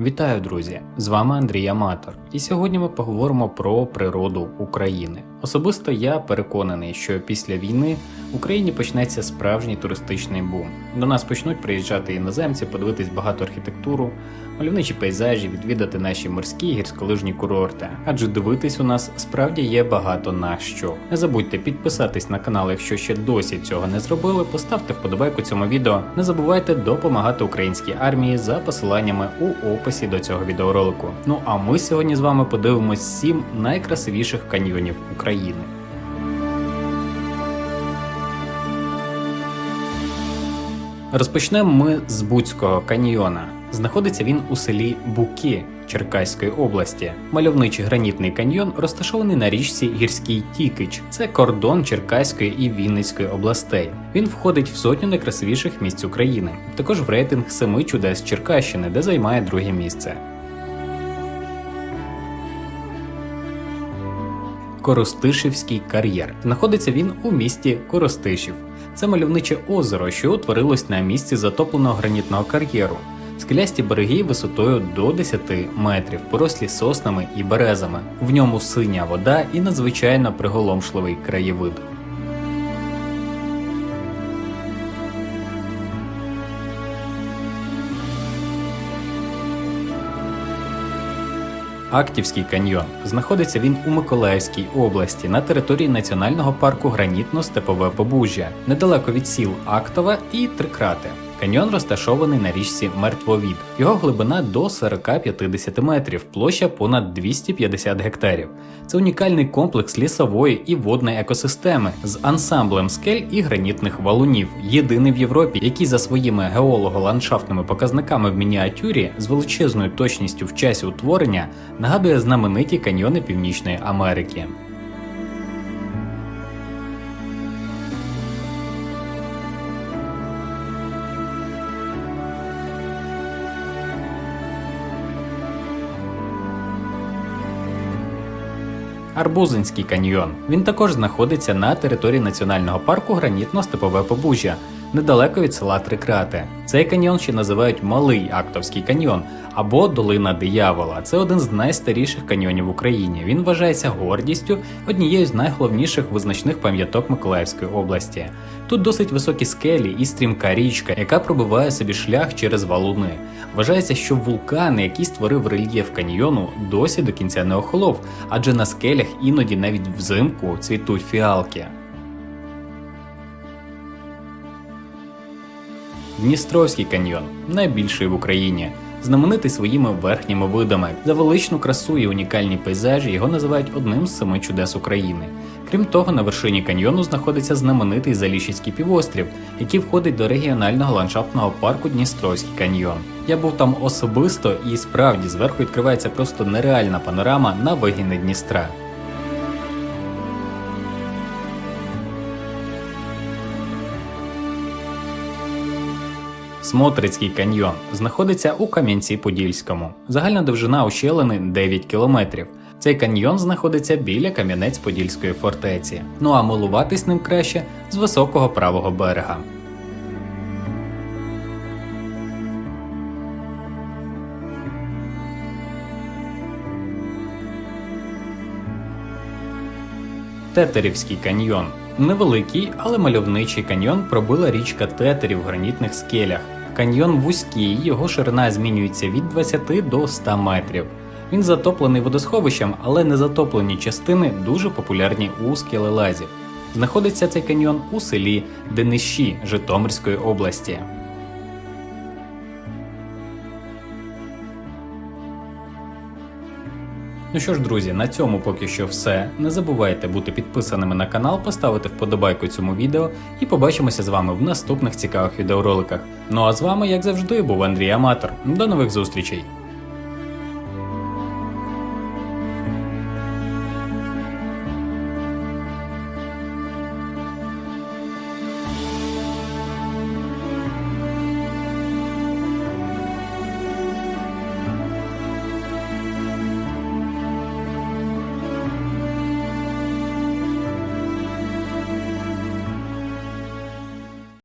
Вітаю, друзі! З вами Андрій Аматор, і сьогодні ми поговоримо про природу України. Особисто я переконаний, що після війни в Україні почнеться справжній туристичний бум. До нас почнуть приїжджати іноземці, подивитись багато архітектуру, мальовничі пейзажі, відвідати наші морські гірськолижні курорти. Адже дивитись у нас справді є багато на що. Не забудьте підписатись на канал, якщо ще досі цього не зробили. Поставте вподобайку цьому відео. Не забувайте допомагати українській армії за посиланнями у описі до цього відеоролику. Ну а ми сьогодні з вами подивимось 7 найкрасивіших каньйонів України. Розпочнемо ми з Буцького каньйона. Знаходиться він у селі Буки Черкаської області. Мальовничий гранітний каньйон розташований на річці Гірський Тікич. Це кордон Черкаської і Вінницької областей. Він входить в сотню найкрасивіших місць України, також в рейтинг семи чудес Черкащини, де займає друге місце. Коростишівський кар'єр. Знаходиться він у місті Коростишів. Це мальовниче озеро, що утворилось на місці затопленого гранітного кар'єру. Скелясті береги висотою до 10 метрів, порослі соснами і березами. В ньому синя вода і надзвичайно приголомшливий краєвид. Актівський каньйон. Знаходиться він у Миколаївській області на території національного парку Гранітно-Степове Побужжя, недалеко від сіл Актове і Трикрати. Каньйон розташований на річці Мертвовід. Його глибина до 40-50 метрів, площа понад 250 гектарів. Це унікальний комплекс лісової і водної екосистеми з ансамблем скель і гранітних валунів, єдиний в Європі, який за своїми геолого-ландшафтними показниками в мініатюрі з величезною точністю в часі утворення нагадує знамениті каньйони Північної Америки. Арбузинський каньйон. Він також знаходиться на території національного парку Гранітно-Степове Побужжя, недалеко від села Трикрати. Цей каньйон ще називають Малий Актовський каньйон або Долина Диявола. Це один з найстаріших каньйонів в Україні. Він вважається гордістю однією з найголовніших визначних пам'яток Миколаївської області. Тут досить високі скелі і стрімка річка, яка пробиває собі шлях через валуни. Вважається, що вулкан, який створив рельєф каньйону, досі до кінця не охолов, адже на скелях іноді навіть взимку цвітуть фіалки. Дністровський каньйон найбільший в Україні, знаменитий своїми верхніми видами. За величну красу і унікальні пейзажі його називають одним з семи чудес України. Крім того, на вершині каньйону знаходиться знаменитий Заліщицький півострів, який входить до регіонального ландшафтного парку Дністровський каньйон. Я був там особисто і справді зверху відкривається просто нереальна панорама на вигіни Дністра. Смотрицький каньйон знаходиться у Кам'янці-Подільському. Загальна довжина ущелини 9 кілометрів. Цей каньйон знаходиться біля Кам'янець-Подільської фортеці. Ну а милуватись ним краще з високого правого берега. Тетерівський каньйон. Невеликий, але мальовничий каньйон пробила річка Тетерів в гранітних скелях. Каньйон вузький, його ширина змінюється від 20 до 100 метрів. Він затоплений водосховищем, але незатоплені частини дуже популярні у скелелазів. Знаходиться цей каньйон у селі Денищі Житомирської області. Ну що ж, друзі, на цьому поки що все. Не забувайте бути підписаними на канал, поставити вподобайку цьому відео і побачимося з вами в наступних цікавих відеороликах. Ну а з вами, як завжди, був Андрій Аматор. До нових зустрічей!